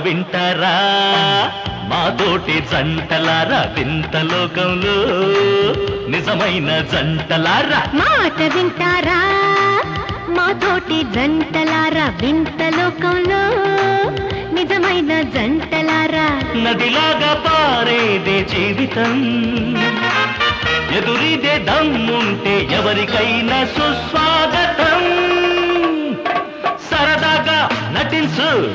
వింటారా? మాతోటి జంటలారా వింత లోకంలో? నిజమైన జంటలారా? మాట వింటారా? మాతోటి జంటలారా వింత లోకంలో? నిజమైన జంటలారా? నదిలాగా పారేదే జీవితం. ఎదురిదే దమ్ముంటే ఎవరికైనా సుస్వాగతం. సరదాగా నటించు.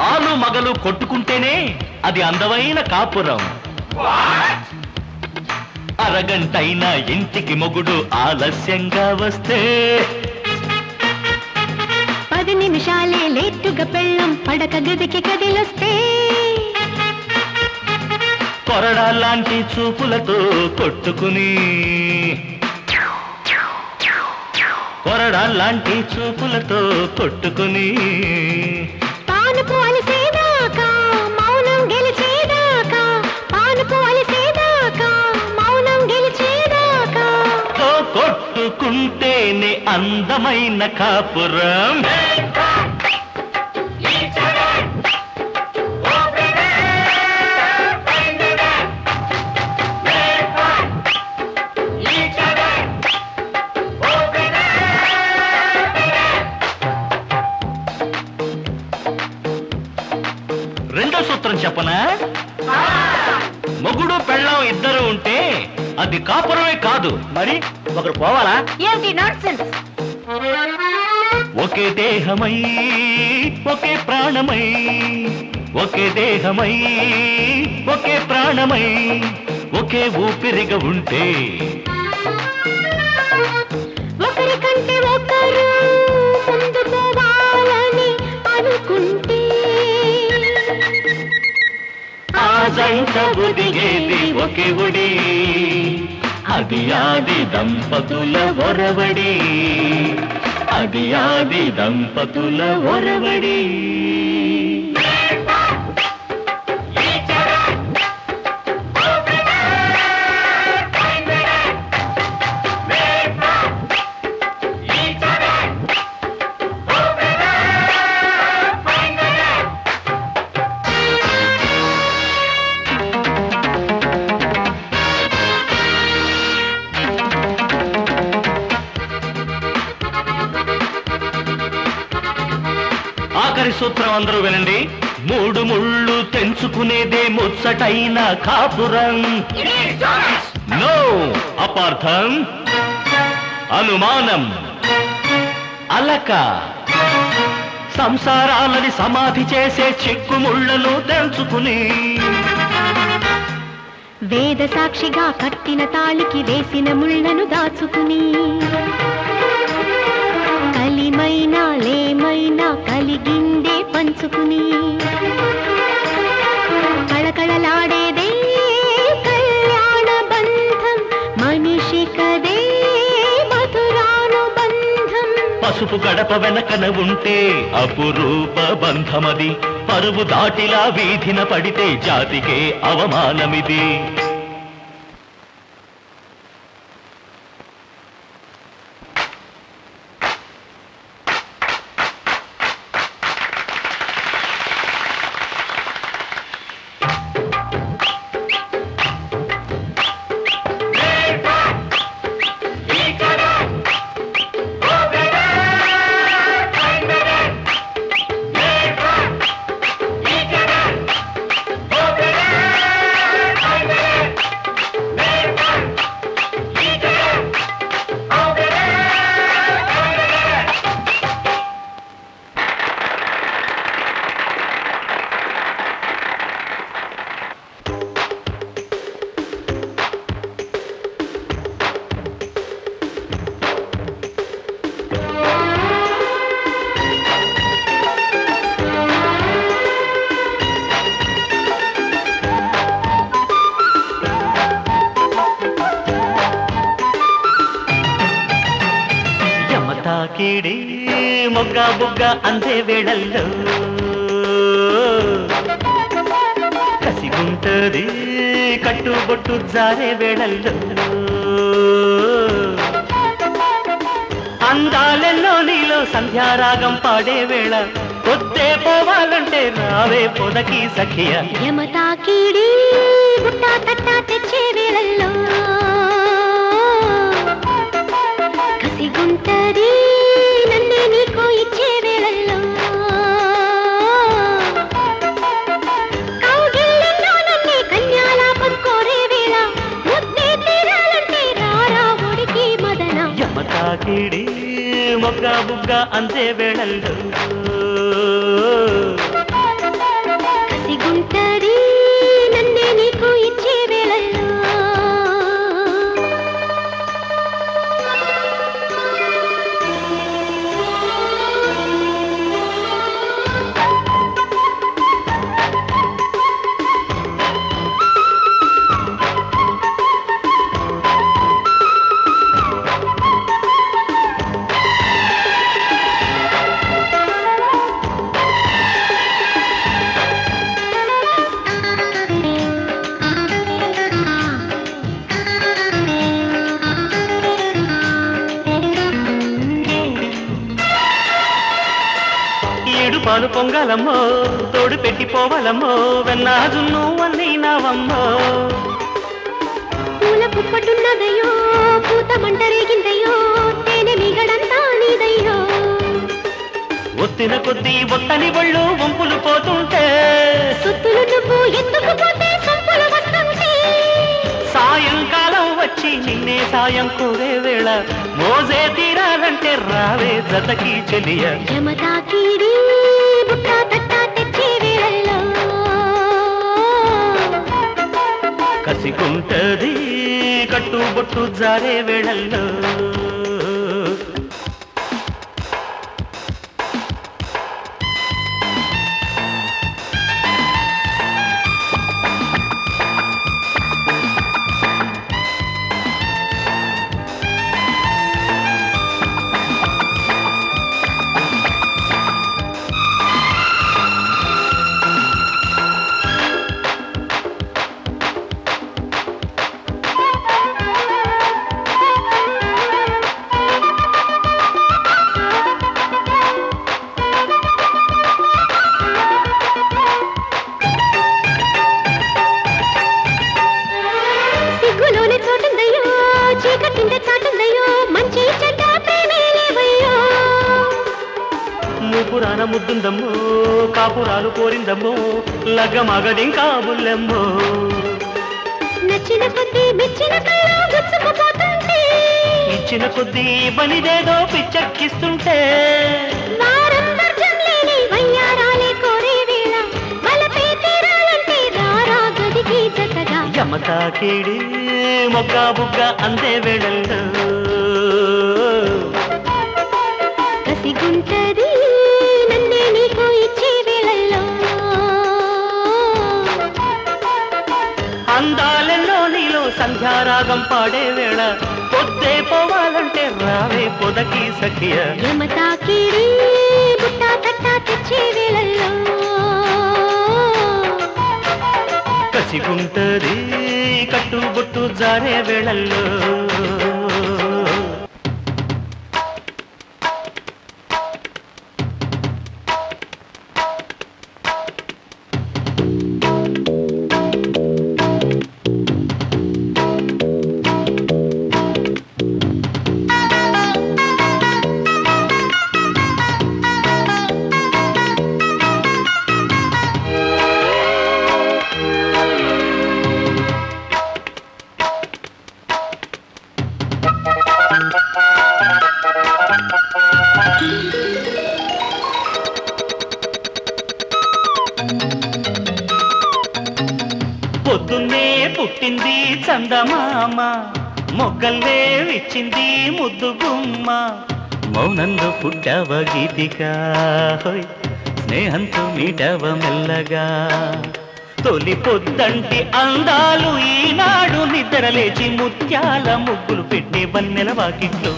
ఆలు మగలు కొట్టుకుంటేనే అది అందమైన కాపురం. అరగంటైనా ఇంటికి మొగుడు ఆలస్యంగా వస్తే. పది నిమిషాలే లేటుగా పెళ్ళం పడక గదికి కదిలొస్తే. కొరడా లాంటి చూపులతో కొట్టుకుని. కొరడా లాంటి చూపులతో కొట్టుకుని. పానుపు అలిసేదాకా మౌనం గెలిచేదాకా పానుపు అలిసేదాకా మౌనం గెలిచేదాకా. కొట్టుకుంటేనే అందమైన కాపురం. సూత్రం చెప్పనా? మొగుడు పెళ్ళం ఇద్దరు ఉంటే అది కాపురమే కాదు. మరి ఒకరు పోవాలా? నాన్సెన్స్? ఒకే దేహమై ఒకే ప్రాణమై ఒకే దేహమై ఒకే ప్రాణమై ఒకే ఊపిరిగా ఉంటే ఆ దిగేది ఒదిగేది ఒకే ఒడి. అది ఆది దంపతుల ఒరవడి. అది ఆది దంపతుల ఒరవడి. సూత్రం అందరూ వినండి. మూడు ముళ్ళు తెంచుకునేదే ముచ్చటైన కాపురం. నో అపార్థం. అనుమానం. అలక. సంసారాలని సమాధి చేసే చిక్కుముళ్ళను తెంచుకుని. వేద సాక్షిగా కట్టిన తాళికి వేసిన ముళ్ళను దాచుకుని. ఏమైనా లేమైనా కలిగిందే పంచుకుని. కళకళలాడేదే కళ్యాణ బంధం మనిషి కదే మధురానుబంధం. పసుపు గడప వెనకన ఉంటే అపురూప బంధమది. పరువు దాటిలా వీధిన పడితే జాతికే అవమానమిది. మొగ్గ బుగ్గ అందే వేళల్లో కసిగుంటది కట్టుబొట్టు జారే వేళల్లో అందాలెల్లో నీలో సంధ్యారాగం పాడే వేళ. పొద్దే పోవాలంటే రావే పొదకి సఖియ. యమతాకిడి బుట్ట కట్టా తెచ్చే వేళల్లో. కసిగుంటది తాకిడి మొగ్గ బుగ్గ అందే వేళల్లో. పాలు పొంగాలమ్మో తోడు పెట్టి పోవాలమ్మో వెన్నాజు నువ్వన్నీ నావమ్మో పూల పుప్పటున్నదయ్యో పూత మంట రేగిందయ్యో తేనె మిగడంతా నీదయ్యో. ఒత్తిన కొద్దీ ఒత్తని ఒళ్ళు వంపులు పోతుంటే సుత్తులు నువ్వు ఎందుకు పోతే సొంపులు వస్తుంటే? సాయంకాలం వచ్చి నిన్నే సాయం కోరే వేళ మోజే తీరాలంటే రావే జతకి చెలియ. యమతాకిడి కసికుంటది కట్టుబొట్టు జారే వేళల్లో. బుల్లెమ్మో నచ్చిన కొద్దీ మెచ్చిన ఇచ్చిన కొద్దీ బనిదేదో పిచ్చెక్కిస్తుంటే. జతగా. యమతాకిడి మొగ్గ బుగ్గ అందే వేళల్లో. కసిగుంటది సంధ్యారాగం పాడే వేళ పొద్దే పోవాలంటే రావే పొదకి సఖియ. యమతాకిడి బుట్ట తట్ట తెచ్చే వేళల్లో. కసిగుంటది కట్టుబొట్టు జారే వేళల్లో. పుట్టింది చందమామ మొగ్గల్లే విచ్చింది ముద్దు గుమ్మ మౌనంలో పుట్టావ గీతికా హోయ్ స్నేహంతో మీటవ మెల్లగా. తొలి పొద్దంటి అందాలు ఈనాడు నిద్రలేచి ముత్యాల ముగ్గులు పెట్టే వన్నెల వాకిట్లో.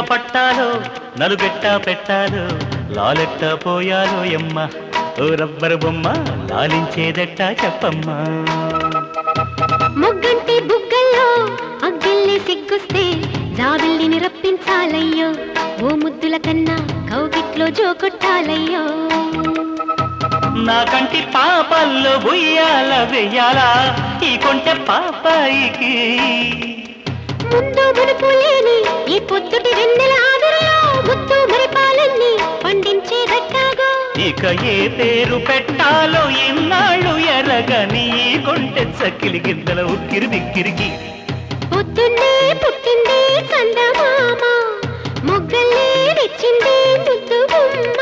పట్టాలో నలుగెట్ట పెట్టాలో లాలెట్ట పోయాలో ఎమ్మ. ఓ రబ్బరు బొమ్మ లాలించేదెట్ట చెప్పమ్మా. మొగ్గంటి బుగ్గల్లో అగ్గిల్లి సిగ్గుస్తే జాబిల్లిని రప్పించాలయ్యో ఓ ముద్దుల కన్నా కౌగిట్లో జోకొట్టాలయ్యో నా కంటి పాపల్లో బుయ్యాల వెయ్యాలా ఈ కొంటె పాపాయికి. ముందు మునుపు లేని ఈ పొద్దుటి వెన్నెల ఆదరలో ముద్దు మరిపాలన్నీ పండించే గట్టాగో ఇక ఏ పేరు పెట్టాలో ఇన్నాళ్ళు ఎరగని ఈ కొంటె చక్కిలి గిందల ఉక్కిరి బిక్కిరికి. పొద్దున్నే పుట్టింది మొగ్గల్లే తెచ్చింది ముద్దు గుమ్మ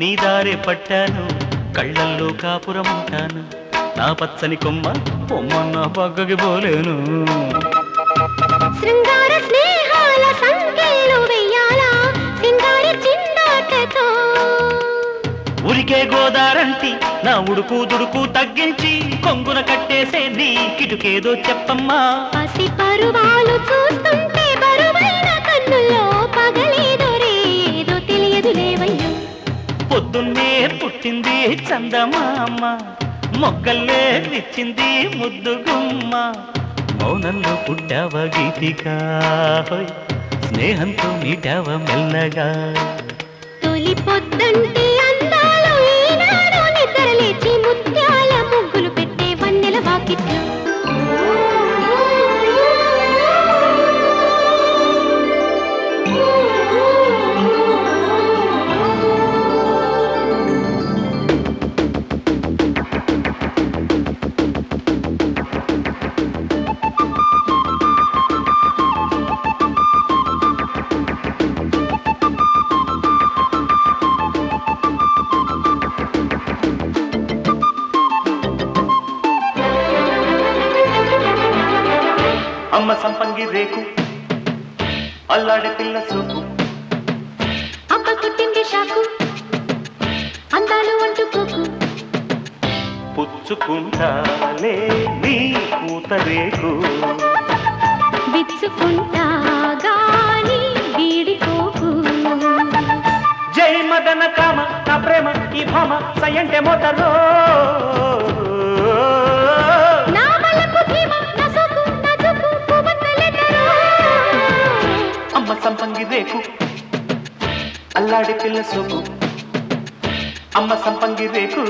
నీ దారే పట్టాను కళ్ళల్లో కాపురం ఉంటాను నా పచ్చని కొమ్మ కొమ్మ నా పక్కకి పోలేను. శృంగార స్నేహాల సంఖ్యలు వెయ్యాలా? సింగారి చిన్నాటతో. ఉరికే గోదారంటి నా ఉడుకు దుడుకు తగ్గించి కొంగున కట్టేసే నీ కిటుకేదో చెప్పమ్మా. పసి పరువాలు చూస్తుంటే పొద్దున్నే పుట్టింది చందమామ మొగ్గల్లే విచ్చింది ముద్దుగుమ్మ. మౌనంలో పుట్టావ గీతికా స్నేహంతో మీటావ మెల్లగా. తొలి పొద్దుంటే అందాలు ఈనాడు నిద్రలేచి ముత్యాల ముగ్గులు పెట్టే వన్నెల వాకిట్లు. రేకు అల్లాడే పిల్ల సూకు అబ్బ కొట్టింది షాకు అందాలు అంటుకోకు పుచ్చుకుంటాలే నీ పూత రేకు విచ్చుకుంటా గాని వీడిపోకు జై మదన కామ నా ప్రేమ ఈ భామ సయంటే మోతలో రేకు అల్లాడి పిల్ల సోకు అమ్మ సంపంగి రేకు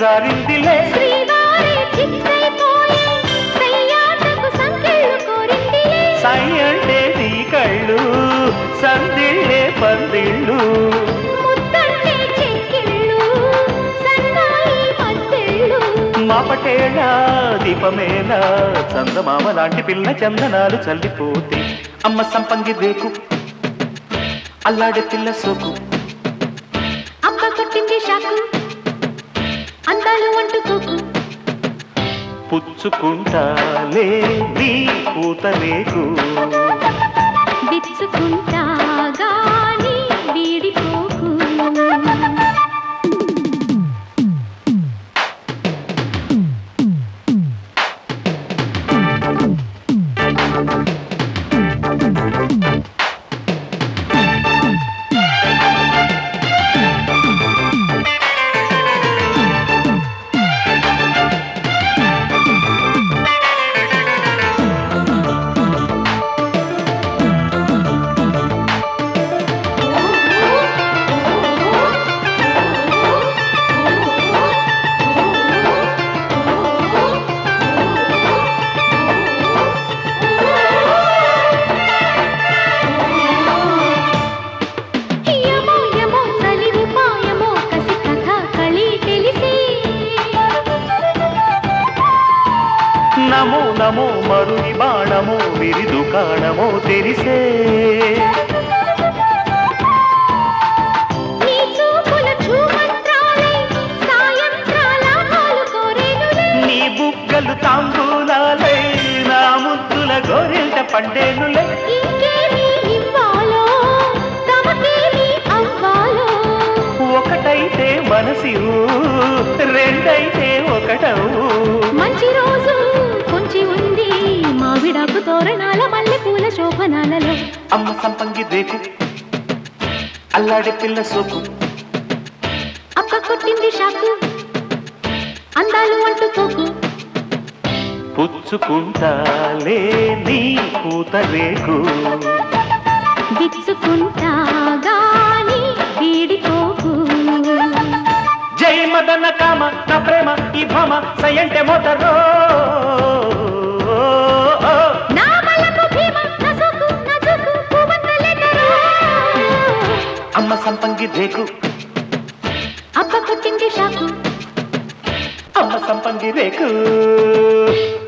జారిందిలే. సై అంటే నీ కళ్ళు సందిళ్ళే పందిళ్ళు. మాపటేళ దీపమేళ చందమామ లాంటి పిల్ల చందనాలు చల్లిపోతే అమ్మ సంపంగి రేకు అల్లాడే పిల్ల సోకు. అందాలు అంటుకోకు పుచ్చుకుంటాలే నీ పూత రేకు విచ్చుకుంటా గాని వీడిపోకు. రేకు అల్లాడే పిల్ల సోకు. అక్క కొట్టింది షాకు. అందాలు అంటుకోకు పుచ్చుకుంటాలే నీ పూత రేకు విచ్చుకుంటా గాని వీడిపోకు జై మదన కామ నా ప్రేమ ఈ భామ సయంటే మోతరో. సంపంగి రేకు. అక్క కొట్టింది షాకు అమ్మ సంపంగి రేకు.